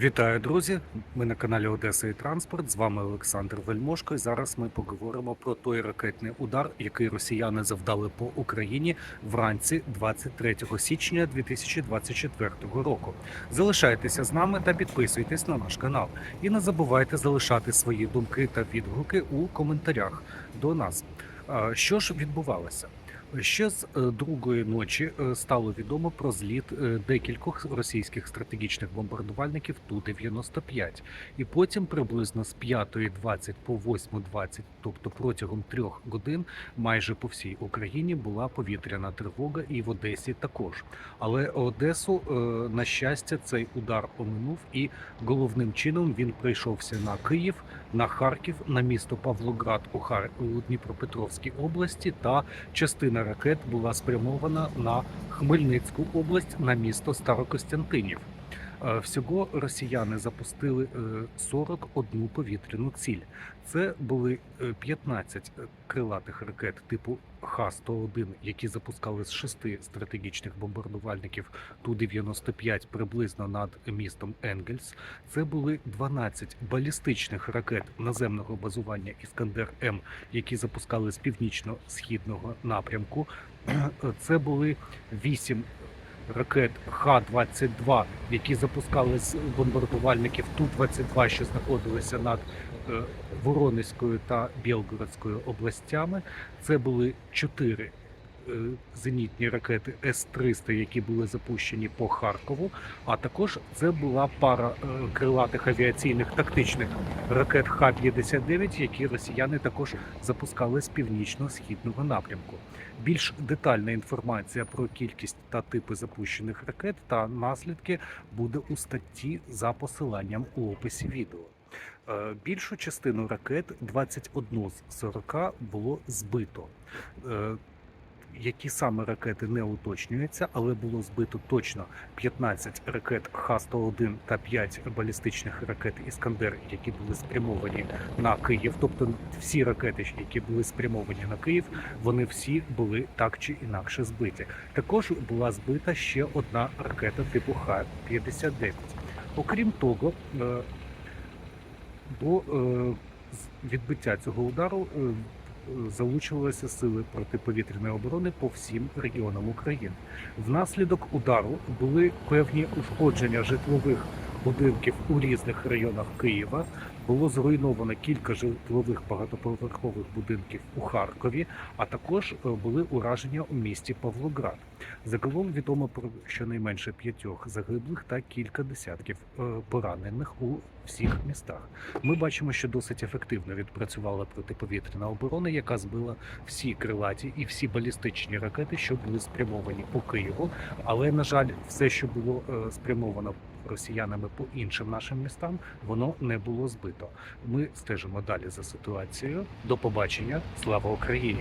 Вітаю, друзі! Ми на каналі Одеса і Транспорт. З вами Олександр Вельмошко. І зараз ми поговоримо про той ракетний удар, який росіяни завдали по Україні вранці 23 січня 2024 року. Залишайтеся з нами та підписуйтесь на наш канал. І не забувайте залишати свої думки та відгуки у коментарях до нас. Що ж відбувалося? Ще з е, другої ночі е, стало відомо про зліт е, декількох російських стратегічних бомбардувальників Ту-95. І потім приблизно з 5.20 по 8.20, тобто протягом трьох годин, майже по всій Україні була повітряна тривога, і в Одесі також. Але Одесу, на щастя, цей удар оминув, і головним чином він прийшовся на Київ, на Харків, на місто Павлоград у Дніпропетровській області та частина ракет була спрямована на Хмельницьку область на місто Старокостянтинів. Е, Всього росіяни запустили е, 41 повітряну ціль. Це були е, 15 крилатих ракет типу Х-101, які запускали з шести стратегічних бомбардувальників Ту-95 приблизно над містом Енгельс. Це були 12 балістичних ракет наземного базування Іскандер М, які запускали з північно-східного напрямку. Це були 8 ракет Х-22, які запускали з бомбардувальників Ту-22, що знаходилися над е, Воронезькою та Білгородською областями. Це були 4 зенітні ракети С-300, які були запущені по Харкову. А також це була пара е, крилатих авіаційних тактичних ракет Х-59, які росіяни також запускали з північно-східного напрямку. Більш детальна інформація про кількість та типи запущених ракет та наслідки буде у статті за посиланням у описі відео. Е, Більшу частину ракет 21 з 40 було збито. Е, Які саме ракети не уточнюється, але було збито точно 15 ракет Х-101 та 5 балістичних ракет Іскандер, які були спрямовані на Київ. Тобто всі ракети, які були спрямовані на Київ, вони всі були так чи інакше збиті. Також була збита ще одна ракета типу Х-59. Окрім того, е, до е, з- відбиття цього удару е, е, залучувалися сили протиповітряної оборони по всім регіонам України. Внаслідок удару були певні ушкодження житлових будинків у різних районах Києва. Було зруйновано кілька житлових багатоповерхових будинків у Харкові, а також е, були ураження у місті Павлоград. Загалом відомо про щонайменше п'ятьох загиблих та кілька десятків е, поранених у всіх містах. Ми бачимо, що досить ефективно відпрацювала протиповітряна оборона, яка збила всі крилаті і всі балістичні ракети, що були спрямовані по Києву. Але на жаль, все, що було е, спрямовано росіянами по іншим нашим містам, воно не було збито. Ми стежимо далі за ситуацією. До побачення. Слава Україні!